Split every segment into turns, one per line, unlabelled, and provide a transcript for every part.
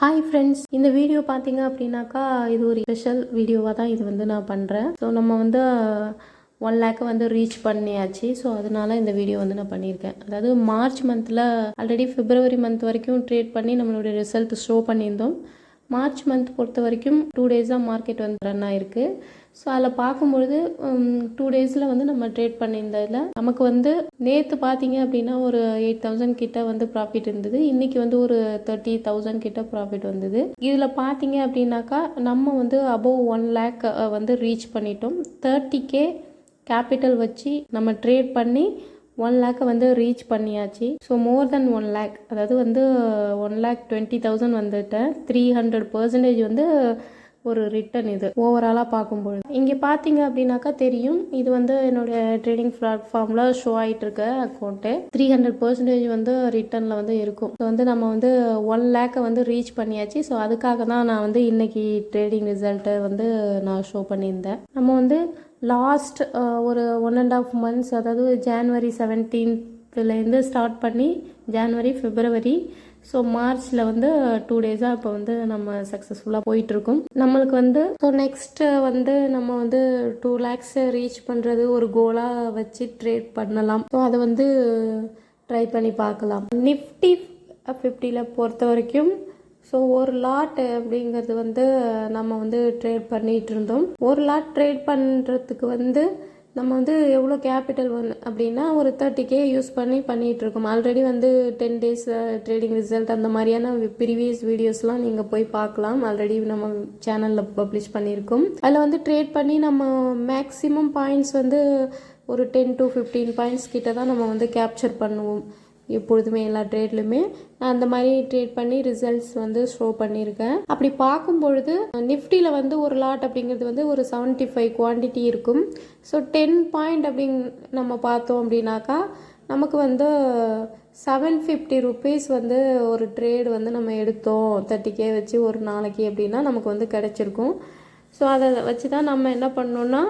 Hi friends இந்த video பார்த்தீங்க அப்படின்னாக்கா இது ஒரு ஸ்பெஷல் வீடியோவாக தான் இது வந்து நான் பண்ணுறேன் ஸோ நம்ம வந்து uh, ஒன் லேக்கை வந்து ரீச் பண்ணியாச்சு. ஸோ அதனால இந்த வீடியோ வந்து நான் பண்ணியிருக்கேன். அதாவது மார்ச் மந்தில் ஆல்ரெடி பிப்ரவரி மந்த் வரைக்கும் ட்ரேட் பண்ணி நம்மளுடைய ரிசல்ட் ஷோ பண்ணியிருந்தோம். மார்ச் மந்த் பொறுத்த வரைக்கும் டூ டேஸாக மார்க்கெட் வந்து ரன் ஆயிருக்கு. ஸோ அதில் பார்க்கும்பொழுது டூ டேஸில் வந்து நம்ம ட்ரேட் பண்ணியிருந்ததில் நமக்கு வந்து நேற்று பார்த்தீங்க அப்படின்னா ஒரு எயிட் தௌசண்ட் கிட்ட வந்து ப்ராஃபிட் இருந்தது. இன்றைக்கி வந்து ஒரு தேர்ட்டி தௌசண்ட் கிட்ட ப்ராஃபிட் வந்தது. இதில் பார்த்தீங்க அப்படின்னாக்கா நம்ம வந்து அபோவ் ஒன் லேக் வந்து ரீச் பண்ணிட்டோம். தேர்ட்டி கே கேபிட்டல் வச்சு நம்ம ட்ரேட் பண்ணி ஒன் லேக்கை வந்து ரீச் பண்ணியாச்சு. So more then one lakh அதாவது வந்து ஒன் லேக் டுவெண்ட்டி தௌசண்ட் வந்துட்டேன் த்ரீ ஹண்ட்ரட் பர்சன்டேஜ் வந்து ஒரு ரிட்டன் இது ஓவராலாக பார்க்கும்பொழுது. இங்கே பார்த்தீங்க அப்படின்னாக்கா தெரியும் இது வந்து என்னுடைய ட்ரேடிங் பிளாட்ஃபார்மில் ஷோ ஆகிட்டு இருக்க அக்கௌண்ட்டு த்ரீ ஹண்ட்ரட் பர்சன்டேஜ் வந்து ரிட்டர்னில் வந்து இருக்கும். ஸோ வந்து நம்ம வந்து ஒன் லேக்கை வந்து ரீச் பண்ணியாச்சு. ஸோ அதுக்காக தான் நான் வந்து இன்றைக்கி ட்ரேடிங் ரிசல்ட்டை வந்து நான் ஷோ பண்ணியிருந்தேன். நம்ம வந்து லாஸ்ட் ஒரு ஒன் அண்ட் ஆஃப் மந்த்ஸ் அதாவது ஜான்வரி செவன்டீன்த்துலேருந்து ஸ்டார்ட் பண்ணி ஜான்வரி ஃபிப்ரவரி ஸோ மார்ச்சில் வந்து டூ டேஸாக இப்போ வந்து நம்ம சக்ஸஸ்ஃபுல்லாக போயிட்டுருக்கோம். நம்மளுக்கு வந்து ஸோ நெக்ஸ்ட்டு வந்து நம்ம வந்து டூ லேக்ஸை ரீச் பண்ணுறது ஒரு கோலாக வச்சு ட்ரேட் பண்ணலாம். ஸோ அதை வந்து ட்ரை பண்ணி பார்க்கலாம். நிஃப்டி ஃபிஃப்டியில் பொறுத்த வரைக்கும் ஸோ ஒரு லாட் அப்படிங்கிறது வந்து நம்ம வந்து ட்ரேட் பண்ணிகிட்டு இருந்தோம் ஒரு லாட் ட்ரேட் பண்ணுறதுக்கு வந்து நம்ம வந்து எவ்வளோ கேபிட்டல் வந்து அப்படின்னா ஒரு தேர்ட்டி கே யூஸ் பண்ணி பண்ணிகிட்டு இருக்கோம் ஆல்ரெடி வந்து டென் டேஸ் ட்ரேடிங் ரிசல்ட் அந்த மாதிரியான ப்ரீவியஸ் வீடியோஸ்லாம் நீங்கள் போய் பார்க்கலாம். ஆல்ரெடி நம்ம சேனலில் பப்ளிஷ் பண்ணியிருக்கோம். அதில் வந்து ட்ரேட் பண்ணி நம்ம மேக்ஸிமம் பாயிண்ட்ஸ் வந்து ஒரு டென் டு ஃபிஃப்டீன் பாயிண்ட்ஸ் கிட்ட தான் நம்ம வந்து கேப்சர் பண்ணுவோம். எப்பொழுதுமே எல்லா ட்ரேட்லையுமே நான் அந்த மாதிரி ட்ரேட் பண்ணி ரிசல்ட்ஸ் வந்து ஷோ பண்ணியிருக்கேன். அப்படி பார்க்கும் பொழுது நிஃப்டியில் வந்து ஒரு லாட் அப்படிங்கிறது வந்து ஒரு செவன்ட்டி ஃபைவ் குவான்டிட்டி இருக்கும். ஸோ டென் பாயிண்ட் அப்படிங் நம்ம பார்த்தோம் அப்படின்னாக்கா நமக்கு வந்து செவன் ஃபிஃப்டி ருபீஸ் வந்து ஒரு ட்ரேடு வந்து நம்ம எடுத்தோம். தேர்ட்டி கே வச்சு ஒரு நாளைக்கு அப்படின்னா நமக்கு வந்து கிடச்சிருக்கும். ஸோ அதை வச்சு தான் நம்ம என்ன பண்ணோன்னா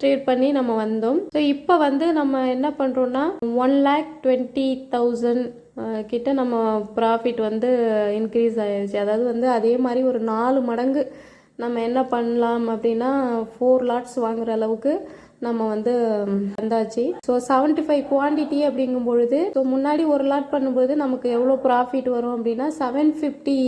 ட்ரேட் பண்ணி நம்ம வந்தோம். ஸோ இப்போ வந்து நம்ம என்ன பண்ணுறோன்னா ஒன் லேக் டுவெண்ட்டி தௌசண்ட் கிட்ட நம்ம ப்ராஃபிட் வந்து இன்க்ரீஸ் ஆயிடுச்சு அதாவது வந்து அதே மாதிரி ஒரு நாலு மடங்கு நம்ம என்ன பண்ணலாம் அப்படின்னா ஃபோர் லாட்ஸ் வாங்குற அளவுக்கு நம்ம வந்து வந்தாச்சு. ஸோ செவன்டி ஃபைவ் குவான்டிட்டி அப்படிங்கும் பொழுது ஸோ முன்னாடி ஒரு லாட் பண்ணும்போது நமக்கு எவ்வளோ ப்ராஃபிட் வரும் அப்படின்னா செவன் ஃபிஃப்டி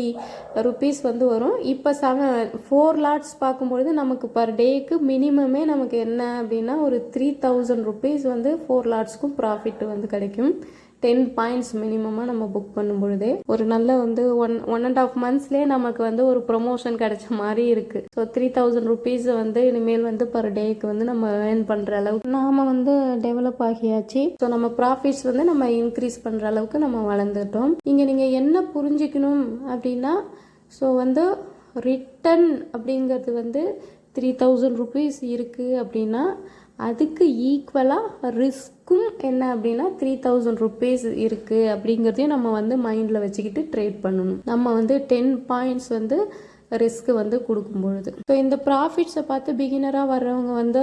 ருபீஸ் வந்து வரும். இப்போ செவன் ஃபோர் லாட்ஸ் பார்க்கும்பொழுது நமக்கு பர் டேக்கு மினிமமே நமக்கு என்ன அப்படின்னா ஒரு த்ரீ தௌசண்ட் ருபீஸ் வந்து ஃபோர் லாட்ஸ்க்கும் ப்ராஃபிட் வந்து கிடைக்கும். டென் பாயிண்ட்ஸ் மினிமமாக நம்ம புக் பண்ணும் பொழுதே ஒரு நல்ல வந்து ஒன் ஒன் அண்ட் ஆஃப் மந்த்ஸ்லேயே நமக்கு வந்து ஒரு ப்ரொமோஷன் கிடைச்ச மாதிரி இருக்குது ஸோ த்ரீ தௌசண்ட் ருபீஸ் வந்து இனிமேல் வந்து பர் டேக்கு வந்து நம்ம ஏர்ன் பண்ணுற அளவுக்கு நாம் வந்து டெவலப் ஆகியாச்சு. ஸோ நம்ம ப்ராஃபிட்ஸ் வந்து நம்ம இன்க்ரீஸ் பண்ணுற அளவுக்கு நம்ம வளர்ந்துட்டோம். இங்கே நீங்கள் என்ன புரிஞ்சுக்கணும் அப்படின்னா ஸோ வந்து ரிட்டன் அப்படிங்கிறது வந்து த்ரீ தௌசண்ட் ருபீஸ் இருக்குது அப்படின்னா அதுக்கு ஈக்குவலாக ரிஸ்க்கும் என்ன அப்படின்னா த்ரீ தௌசண்ட் ருபீஸ் இருக்குது அப்படிங்கிறதையும் நம்ம வந்து மைண்டில் வச்சுக்கிட்டு ட்ரேட் பண்ணணும். நம்ம வந்து டென் பாயிண்ட்ஸ் வந்து ரிஸ்க்கு வந்து கொடுக்கும் பொழுது ஸோ இந்த ப்ராஃபிட்ஸை பார்த்து பிகினராக வர்றவங்க வந்து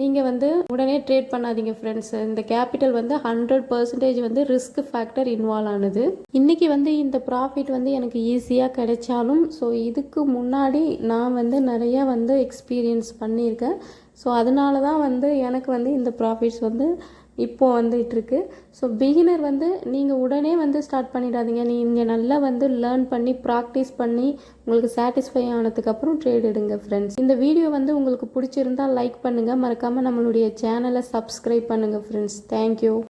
நீங்கள் வந்து உடனே ட்ரேட் பண்ணாதீங்க ஃப்ரெண்ட்ஸ் இந்த கேபிட்டல் வந்து ஹண்ட்ரட் பர்சன்டேஜ் வந்து ரிஸ்க் ஃபேக்டர் இன்வால்வ் ஆனது. இன்றைக்கி வந்து இந்த ப்ராஃபிட் வந்து எனக்கு ஈஸியாக கிடைச்சாலும் ஸோ இதுக்கு முன்னாடி நான் வந்து நிறையா வந்து எக்ஸ்பீரியன்ஸ் பண்ணியிருக்கேன். ஸோ அதனால தான் வந்து எனக்கு வந்து இந்த ப்ராஃபிட்ஸ் வந்து இப்போது வந்துட்டுருக்கு ஸோ பிகினர் வந்து நீங்கள் உடனே வந்து ஸ்டார்ட் பண்ணிடாதீங்க. நீங்கள் நல்லா வந்து லேர்ன் பண்ணி ப்ராக்டிஸ் பண்ணி உங்களுக்கு சாட்டிஸ்ஃபை ஆனதுக்கப்புறம் ட்ரேட் எடுங்க ஃப்ரெண்ட்ஸ் இந்த வீடியோ வந்து உங்களுக்கு பிடிச்சிருந்தா லைக் பண்ணுங்கள் மறக்காமல் நம்மளுடைய சேனலை சப்ஸ்கிரைப் பண்ணுங்கள் ஃப்ரெண்ட்ஸ் தேங்க்யூ